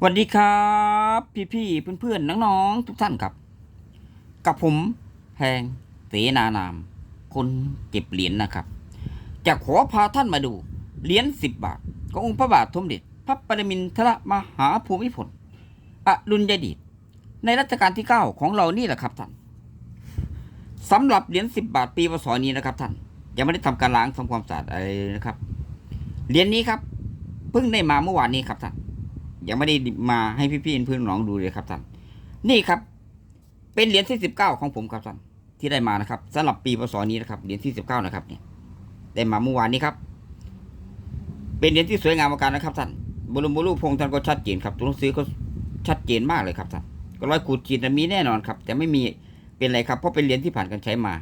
สวัสดีครับ พี่ๆเพื่อนๆน้องๆทุกท่านครับ กับผมแพงเสนานาม คนเก็บเหรียญนะครับ จะขอพาท่านมาดูเหรียญสิบบาท ขององค์พระบาทสมเด็จพระปรมินทรมหาภูมิพลอดุลยเดชในรัชกาลที่เก้าของเรานี่แหละครับท่านสำหรับเหรียญสิบบาทปีพศนี้นะครับท่านยังไม่ได้ทำการล้างทำความสะอาดอะไรนะครับเหรียญนี้ครับเพิ่งได้มาเมื่อวานนี้ครับท่าน ยังไม่ได้มาให้พี่ๆเพื่อนน้องดูเลยครับท่านนี่ครับ เป็นเหรียญที่สิบเก้าของผมครับท่านที่ได้มานะครับสำหรับปีพศนี้นะครับเหรียญที่สิบเก้านะครับเนี่ยได้มาเมื่อวานนี้ครับ เป็นเหรียญที่สวยงามประการนะครับท่านบรมรูปพงศ์ท่านก็ชัดเจนครับตัวหนังสือก็ชัดเจนมากเลยครับท่านก็ร้อยขูดขีดน่ะมีแน่นอนครับ แต่ไม่มีเป็นไรครับเพราะเป็นเหรียญที่ผ่านการใช้มา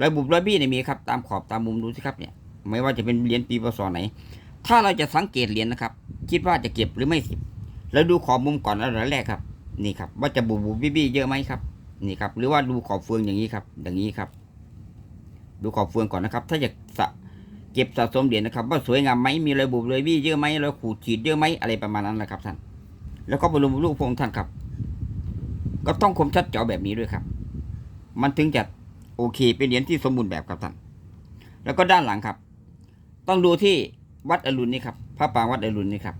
รอยบุบรอยบี้เนี่ยมีครับตามขอบตามมุมดูสิครับเนี่ย ไม่ว่าจะเป็นเหรียญปีพศไหน ถ้าเราจะสังเกตเหรียญนะครับ คิดว่าจะเก็บหรือไม่เก็บ แล้วดูขอบมุมก่อนอันดับแรกครับ นี่ครับ ว่าจะบูบูบี้บี้เยอะไหมครับ นี่ครับ หรือว่าดูขอบเฟืองอย่างนี้ครับ อย่างนี้ครับ ดูขอบเฟืองก่อนนะครับ ถ้าจะสะเก็บสะสมเหรียญนะครับ ว่าสวยงามไหมมีรอยบุบรอยบี้เยอะไหมรอยขูดขีดเยอะไหมอะไรประมาณนั้นแหละครับท่าน แล้วก็บรมรูปพระองค์ท่านครับ ก็ต้องคมชัดเจ๋อแบบนี้ด้วยครับ มันถึงจะโอเค เป็นเหรียญที่สมบูรณ์แบบครับท่าน แล้วก็ด้านหลังครับ ต้องดูที่วัดอรุณนี่ครับพระปรางวัดอรุณนี่ครับ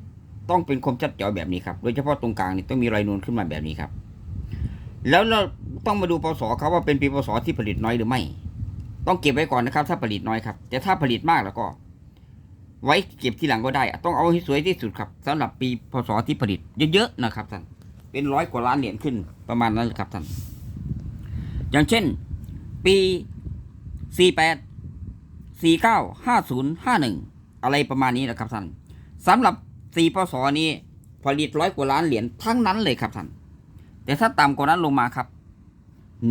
ต้องเป็นคมชัดเจ๋อแบบนี้ครับ โดยเฉพาะตรงกลางนี่ต้องมีรอยนูนขึ้นมาแบบนี้ครับ แล้วเราต้องมาดูปศเขาว่าเป็นปีปศที่ผลิตน้อยหรือไม่ ต้องเก็บไว้ก่อนนะครับ ถ้าผลิตน้อยครับ แต่ถ้าผลิตมากแล้วก็ ไว้เก็บทีหลังก็ได้ ต้องเอาให้สวยที่สุดครับสำหรับปีพศที่ผลิตเยอะๆนะครับท่าน เป็นร้อยกว่าล้านเหรียญขึ้นประมาณนั้นครับท่าน อย่างเช่น ปีสี่แปดสี่เก้าห้าศูนย์ห้าหนึ่งอะไรประมาณนี้นะครับท่านสำหรับ สี่ปศนี้ผลิตร้อยกว่าล้านเหรียญทั้งนั้นเลยครับท่าน แต่ถ้าต่ำกว่านั้นลงมาครับ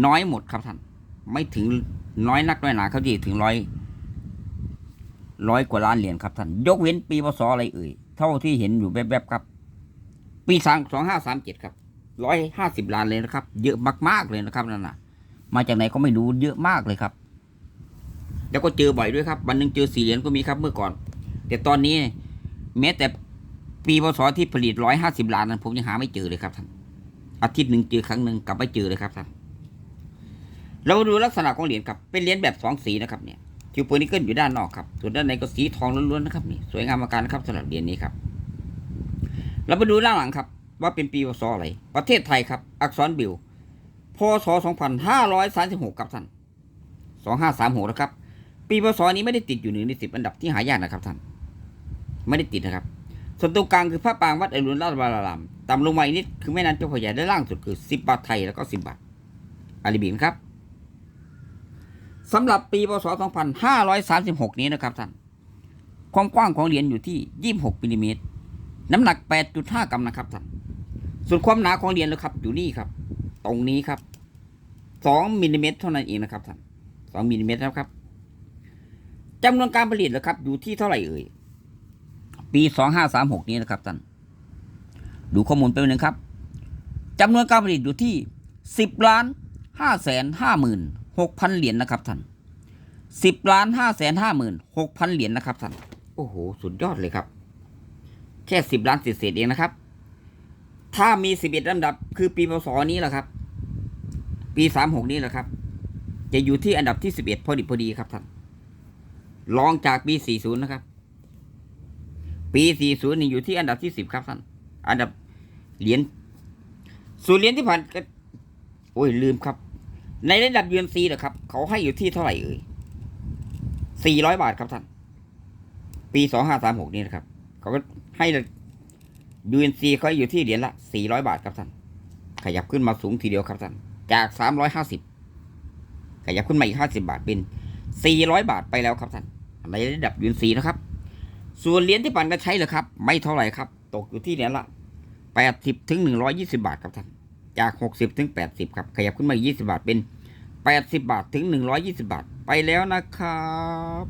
น้อยหมดครับท่าน ไม่ถึงน้อยนักน้อยหนาเขาที่ถึงร้อยร้อยกว่าล้านเหรียญครับท่าน ยกเว้นปีพศอะไรเอ่ย เท่าที่เห็นอยู่แวบๆครับ ปีสองสองห้าสามเจ็ดครับร้อยห้าสิบล้านเลยนะครับ เยอะมากๆเลยนะครับนั่นน่ะ มาจากไหนก็ไม่รู้เยอะมากเลยครับ แล้วก็เจอบ่อยด้วยครับวันหนึ่งเจอสี่เหรียญก็มีครับเมื่อก่อน แต่ตอนนี้แม้แต่ ปีพศที่ผลิตร้อยห้าสิบล้านนั้นผมยังหาไม่เจอเลยครับท่านอาทิตย์หนึ่งเจอครั้งหนึ่งกลับไม่เจอเลยครับท่านเรามาดูลักษณะของเหรียญครับเป็นเหรียญแบบสองสีนะครับเนี่ยคิวเปอร์นิเกิลอยู่ด้านนอกครับส่วนด้านในก็สีทองล้วนๆนะครับนี่สวยงามมากนะครับสำหรับเหรียญนี้ครับ เราไปดูด้านหลังครับ ว่าเป็นปีพศอะไร ประเทศไทยครับ อักษรบิลพศ2536ครับท่าน2536นะครับ ปีพศนี้ไม่ได้ติดอยู่หนึ่งในสิบอันดับที่หายากนะครับท่านไม่ได้ติดนะครับ ส่วนตรงกลางคือพระปางวัดอรุณราชวรารามต่ำลงมาอีกนิดคือแม่น้ำเจ้าพระยาด้านล่างสุดคือสิบบาทไทยแล้วก็สิบบาทอาริบินครับสำหรับปีพศ 2536 นี้นะครับท่านความกว้างของเหรียญอยู่ที่ 26มิลลิเมตรน้ำหนัก 8.5 กรัมนะครับท่านส่วนความหนาของเหรียญนะครับ อยู่นี่ครับ ตรงนี้ครับ 2มิลลิเมตรเท่านั้นเองนะครับท่าน2มิลลิเมตรนะครับจำนวนการผลิตนะครับ อยู่ที่เท่าไหร่เอ่ย ปี 2536 นี้นะครับท่านดูข้อมูลไปหนึ่งครับจำนวนการผลิตอยู่ที่ 10ล้าน5แสน5หมื่น6พันเหรียญนะครับท่าน10ล้าน5แสน5หมื่น6พันเหรียญนะครับท่านโอ้โห สุดยอดเลยครับ แค่ 10 ล้านเศษๆเองนะครับ ถ้ามี 11ลำดับ คือปีพศนี้แหละครับ ปี 36 นี้แหละครับ จะอยู่ที่อันดับที่ 11 พอดีพอดีครับท่านรองจากปี 40 นะครับ ปี 40 นี่อยู่ที่อันดับที่ 10 ครับท่าน อันดับเหรียญส่วนเหรียญที่ผ่านก็โอ้ยลืมครับ ในระดับยูเอ็นซีนะครับ เขาให้อยู่ที่เท่าไหร่เอ่ย 400 บาทครับท่าน ปี 2536 นี่นะครับ เขาก็ให้ยูเอ็นซีเขาอยู่ที่เหรียญละ 400 บาทครับท่าน ขยับขึ้นมาสูงทีเดียวครับท่าน จาก 350 ขยับขึ้นมาอีก 50 บาทเป็น 400 บาทไปแล้วครับท่าน ในระดับยูเอ็นซีนะครับ ส่วนเหรียญที่ปั่นก็ใช้เหรอครับ ไม่เท่าไหร่ครับ ตกอยู่ที่เหรียญละ80ถึง120บาทครับท่านจาก60ถึง80ครับ ขยับขึ้นมาอีก20บาทเป็น80บาทถึง120บาทไปแล้วนะครับ